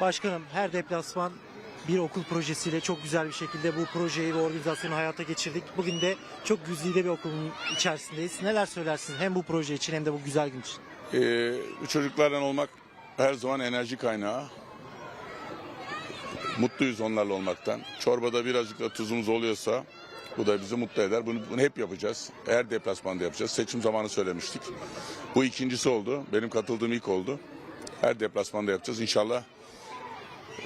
Başkanım her deplasman bir okul projesiyle çok güzel bir şekilde bu projeyi ve organizasyonu hayata geçirdik. Bugün de çok güzide bir okulun içerisindeyiz. Neler söylersiniz hem bu proje için hem de bu güzel gün için? Ee, bu çocuklarla olmak her zaman enerji kaynağı. Mutluyuz onlarla olmaktan. Çorbada birazcık da tuzumuz oluyorsa bu da bizi mutlu eder. Bunu, bunu hep yapacağız. Her deplasmanda yapacağız. Seçim zamanı söylemiştik. Bu ikincisi oldu. Benim katıldığım ilk oldu. Her deplasmanda yapacağız. İnşallah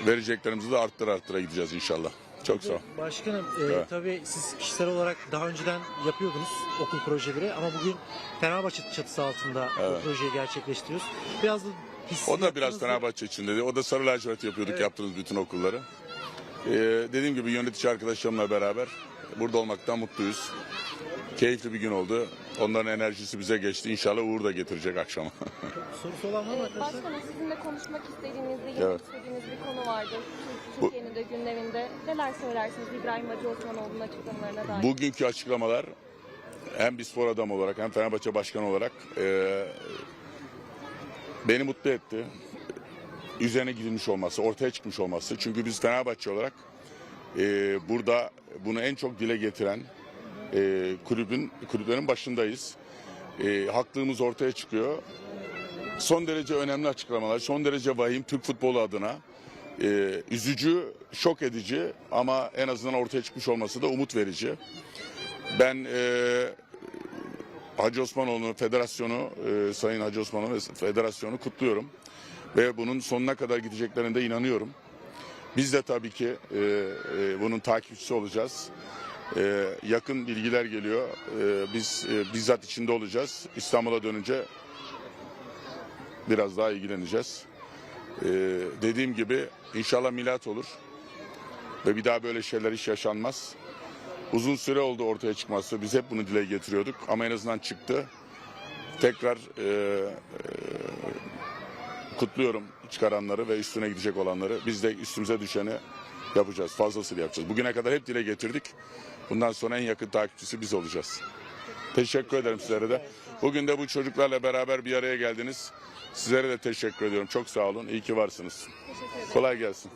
vereceklerimizi de arttıra arttıra gideceğiz inşallah. Çok sağ ol. Başkanım e, Evet. tabii siz kişisel olarak daha önceden yapıyordunuz okul projeleri ama bugün Fenerbahçe çatısı altında Evet. bu projeyi gerçekleştiriyoruz. Biraz da O da biraz Fenerbahçe için dedi. O da sarı lacivert yapıyorduk Evet. yaptığımız bütün okulları. Ee, dediğim gibi yönetici arkadaşlarımla beraber burada olmaktan mutluyuz. Keyifli bir gün oldu. Onların enerjisi bize geçti. İnşallah Uğur da getirecek akşama. Sorusu olan var mı arkadaşlar? Başkanım sizinle konuşmak istediğiniz, değinmek Evet. istediğiniz bir konu vardı. Türkiye'nin de gündeminde. Neler söylersiniz İbrahim Hacı Osmanoğlu'nun açıklamalarına dair? Bugünkü açıklamalar hem bir spor adamı olarak hem Fenerbahçe başkanı olarak e, beni mutlu etti. Üzerine gidilmiş olması, ortaya çıkmış olması. Çünkü biz Fenerbahçe olarak e, burada bunu en çok dile getiren e, kulübün kulüplerin başındayız. E, haklığımız ortaya çıkıyor. Son derece önemli açıklamalar, son derece vahim Türk futbolu adına. E, üzücü, şok edici ama en azından ortaya çıkmış olması da umut verici. Ben e, Hacı Osmanoğlu Federasyonu, e, Sayın Hacı Osmanoğlu Federasyonu kutluyorum. Ve bunun sonuna kadar gideceklerine de inanıyorum. Biz de tabii ki e, e, bunun takipçisi olacağız. E, yakın bilgiler geliyor. E, biz e, bizzat içinde olacağız. İstanbul'a dönünce biraz daha ilgileneceğiz. E, dediğim gibi inşallah milat olur. Ve bir daha böyle şeyler hiç yaşanmaz. Uzun süre oldu ortaya çıkması. Biz hep bunu dile getiriyorduk ama en azından çıktı. Tekrar e, e, kutluyorum çıkaranları ve üstüne gidecek olanları. Biz de üstümüze düşeni yapacağız. Fazlasıyla yapacağız. Bugüne kadar hep dile getirdik. Bundan sonra en yakın takipçisi biz olacağız. Teşekkür ederim sizlere de. Bugün de bu çocuklarla beraber bir araya geldiniz. Sizlere de teşekkür ediyorum. Çok sağ olun. İyi ki varsınız. Kolay gelsin.